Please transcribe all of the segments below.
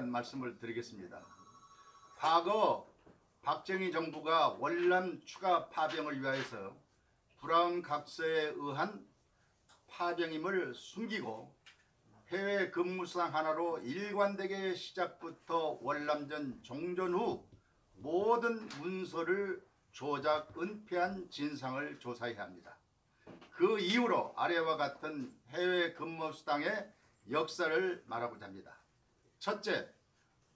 잠깐 말씀을 드리겠습니다. 과거 박정희 정부가 월남 추가 파병을 위하여서 브라운 각서에 의한 파병임을 숨기고 해외 근무상 하나로 일관되게 시작부터 월남전 종전 후 모든 문서를 조작 은폐한 진상을 조사해야 합니다. 그 이후로 아래와 같은 해외 근무 수당의 역사를 말하고자 합니다. 첫째,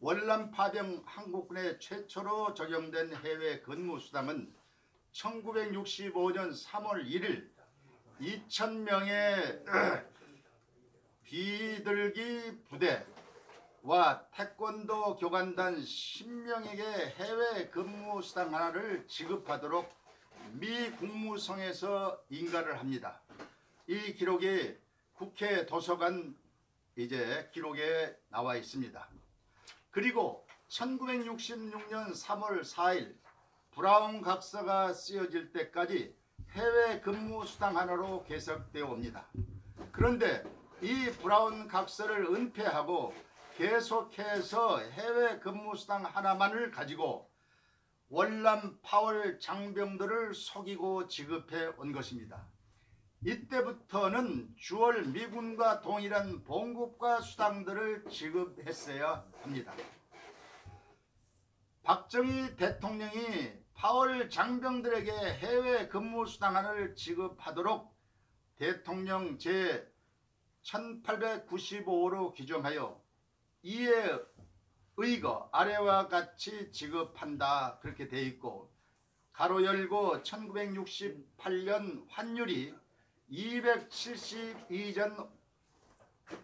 월남 파병 한국군에 최초로 적용된 해외 근무 수당은 1965년 3월 1일 2,000명의 비둘기 부대와 태권도 교관단 10명에게 해외 근무 수당 하나를 지급하도록 미 국무성에서 인가를 합니다. 이 기록이 국회 도서관 이제 기록에 나와 있습니다. 그리고 1966년 3월 4일 브라운 각서가 쓰여질 때까지 해외 근무 수당 하나로 계속되어 옵니다. 그런데 이 브라운 각서를 은폐하고 계속해서 해외 근무 수당 하나만을 가지고 월남 파월 장병들을 속이고 지급해 온 것입니다. 이때부터는 주월 미군과 동일한 봉급과 수당들을 지급했어야 합니다. 박정희 대통령이 파월 장병들에게 해외 근무 수당안을 지급하도록 대통령 제 1895로 규정하여 이에 의거 아래와 같이 지급한다 그렇게 돼 있고 가로 열고 1968년 환율이 272전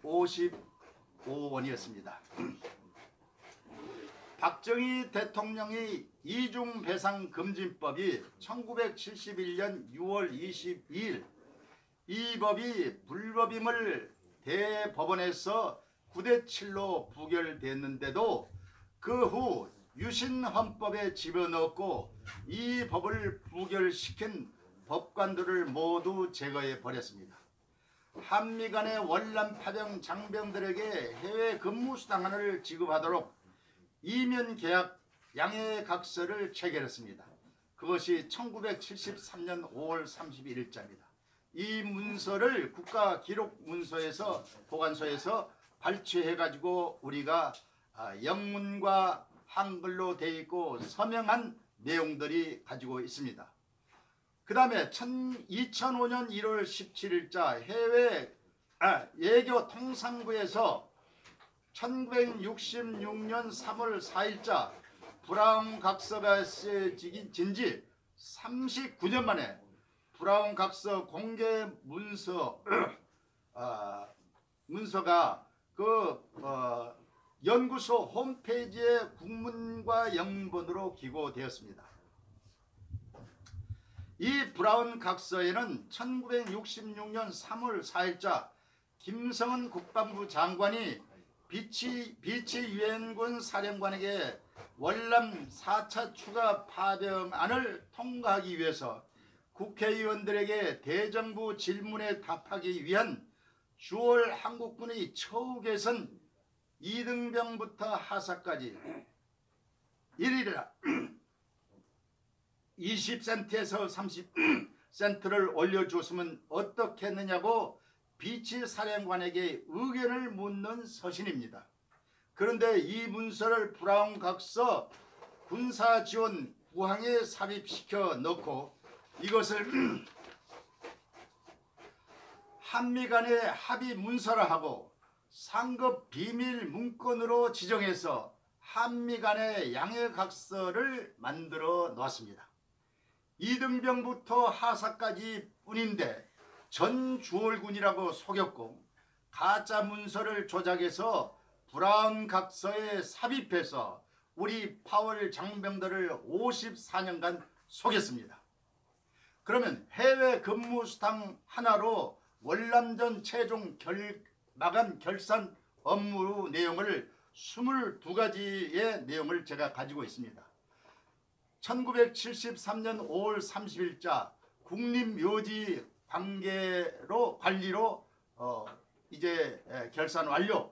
55원이었습니다. 박정희 대통령의 이중 배상금진법이 1971년 6월 22일 이 법이 불법임을 대법원에서 9대7로 부결됐는데도 그 후 유신헌법에 집어넣고 이 법을 부결시킨 법관들을 모두 제거해 버렸습니다. 한미 간의 월남 파병 장병들에게 해외 근무 수당안을 지급하도록 이면 계약 양해 각서를 체결했습니다. 그것이 1973년 5월 31일자입니다. 이 문서를 국가 기록 문서에서 보관소에서 발췌해 가지고 우리가 아, 영문과 한글로 되어 있고 서명한 내용들이 가지고 있습니다. 그 다음에 2005년 1월 17일자 해외 아, 예교 통상부에서 1966년 3월 4일자 브라운 각서가 쓰여진 지 39년 만에 브라운 각서 공개 문서 어, 문서가 그 어, 연구소 홈페이지에 국문과 영문본으로 기고되었습니다. 이 브라운 각서에는 1966년 3월 4일자 김성은 국방부 장관이 비치, 비치 유엔군 사령관에게 월남 4차 추가 파병안을 통과하기 위해서 국회의원들에게 대정부 질문에 답하기 위한 주월 한국군의 처우 개선 이등병부터 하사까지 1일이라 20센트에서 30센트를 올려줬으면 어떻겠느냐고 비치 사령관에게 의견을 묻는 서신입니다. 그런데 이 문서를 브라운 각서 군사지원 구항에 삽입시켜 넣고 이것을 한미 간의 합의 문서라 하고 상급 비밀 문건으로 지정해서 한미 간의 양해각서를 만들어 놨습니다. 이등병부터 하사까지 뿐인데 전 주월군이라고 속였고 가짜 문서를 조작해서 브라운 각서에 삽입해서 우리 파월 장병들을 54년간 속였습니다. 그러면 해외 근무 수당 하나로 월남전 최종 결, 마감 결산 업무 내용을 22가지의 내용을 제가 가지고 있습니다. 1973년 5월 30일자 국립묘지 관계로 관리로 어, 이제 결산 완료.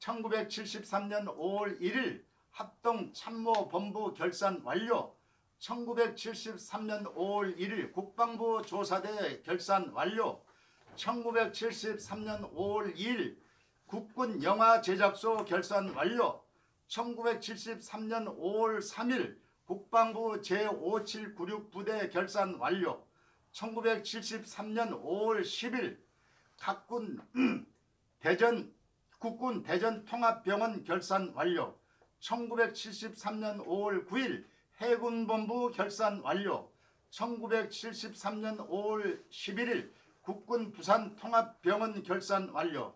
1973년 5월 1일 합동 참모 본부 결산 완료. 1973년 5월 1일 국방부 조사대 결산 완료. 1973년 5월 2일 국군 영화 제작소 결산 완료. 1973년 5월 3일 국방부 제5796 부대 결산 완료. 1973년 5월 10일 각군 대전 국군 대전 통합병원 결산 완료. 1973년 5월 9일 해군본부 결산 완료. 1973년 5월 11일 국군 부산 통합병원 결산 완료.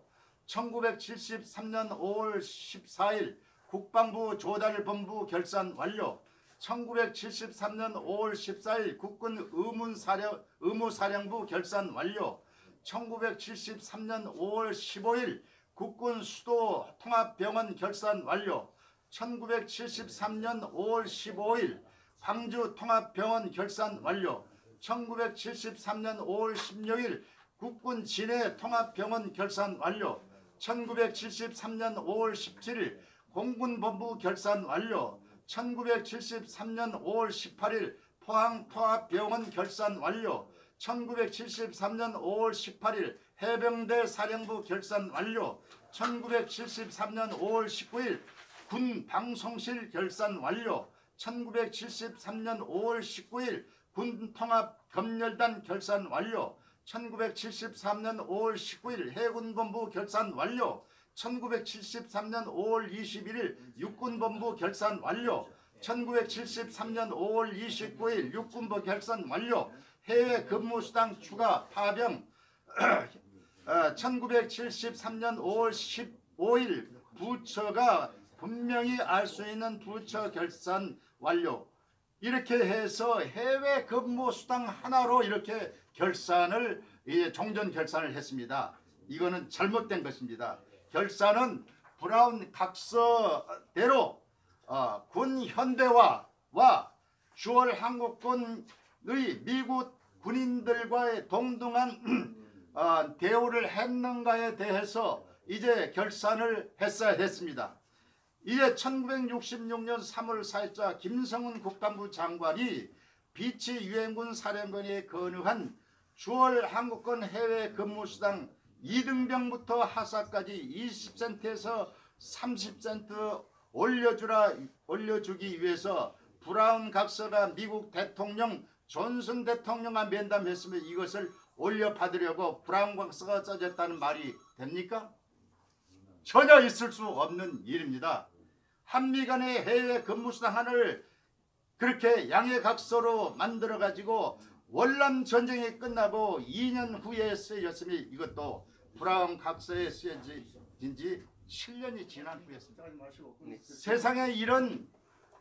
1973년 5월 14일 국방부 조달본부 결산 완료 1973년 5월 14일 국군 의문사령, 의무사령부 결산 완료. 1973년 5월 15일 국군 수도 통합병원 결산 완료. 1973년 5월 15일 광주 통합병원 결산 완료. 1973년 5월 16일 국군 진해 통합병원 결산 완료. 1973년 5월 17일 공군본부 결산 완료 1973년 5월 18일 포항 통합병원 결산 완료. 1973년 5월 18일 해병대 사령부 결산 완료. 1973년 5월 19일 군 방송실 결산 완료. 1973년 5월 19일 군 통합 검열단 결산 완료. 1973년 5월 19일 해군본부 결산 완료 1973년 5월 21일 육군본부 결산 완료 1973년 5월 29일 육군부 결산 완료 해외 근무수당 추가 파병 1973년 5월 15일 부처가 분명히 알 수 있는 부처 결산 완료 이렇게 해서 해외 근무 수당 하나로 이렇게 결산을 예, 종전 결산을 했습니다. 이거는 잘못된 것입니다. 결산은 브라운 각서대로 어, 군 현대화와 주월 한국군의 미국 군인들과의 동등한 어, 대우를 했는가에 대해서 이제 결산을 했어야 됐습니다. 이제 1966년 3월 4일자 김성훈 국방부 장관이 비치 유엔군 사령관에 건의한 주월 한국군 해외 근무수당 2등병부터 하사까지 20센트에서 30센트 올려주라 올려주기 위해서 브라운 각서가 미국 대통령 존슨 대통령과 면담했으면 이것을 올려받으려고 브라운 각서가 써졌다는 말이 됩니까? 전혀 있을 수 없는 일입니다. 한미 간의 해외 근무 수당안을 그렇게 양해 각서로 만들어 가지고 월남 전쟁이 끝나고 2년 후에 쓰여졌으니 이것도 브라운 각서에 쓰여진 지 7년이 지난 후였습니다. 세상에 이런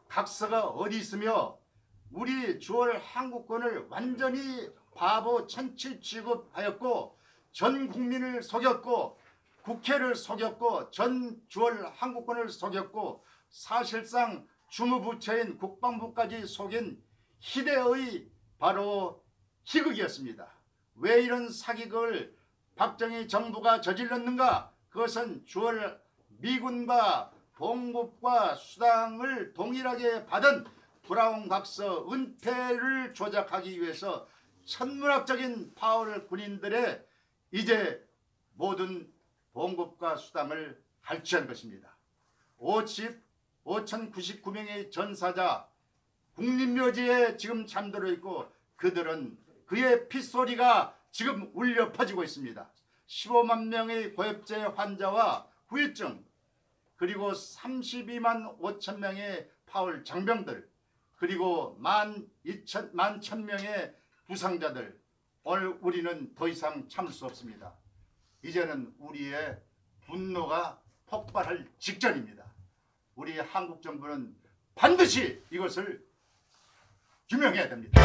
각서가 어디 있으며 우리 주월 한국군을 완전히 바보 천치 취급하였고 전 국민을 속였고 국회를 속였고 전 주월 한국군을 속였고 사실상 주무부처인 국방부까지 속인 희대의 바로 희극이었습니다. 왜 이런 사기극을 박정희 정부가 저질렀는가? 그것은 주월 미군과 봉급과 수당을 동일하게 받은 브라운 각서 은폐를 조작하기 위해서 천문학적인 파월 군인들의 이제 모든 봉급과 수당을 갈취한 것입니다. 50, 5,099명의 전사자 국립묘지에 지금 잠들어 있고 그들은 그의 핏소리가 지금 울려 퍼지고 있습니다. 15만 명의 고엽제 환자와 후유증 그리고 32만 5천 명의 파울 장병들 그리고 만 2천 만 1,000명의 부상자들 오늘 우리는 더 이상 참을 수 없습니다. 이제는 우리의 분노가 폭발할 직전입니다. 우리 한국 정부는 반드시 이것을 규명해야 됩니다.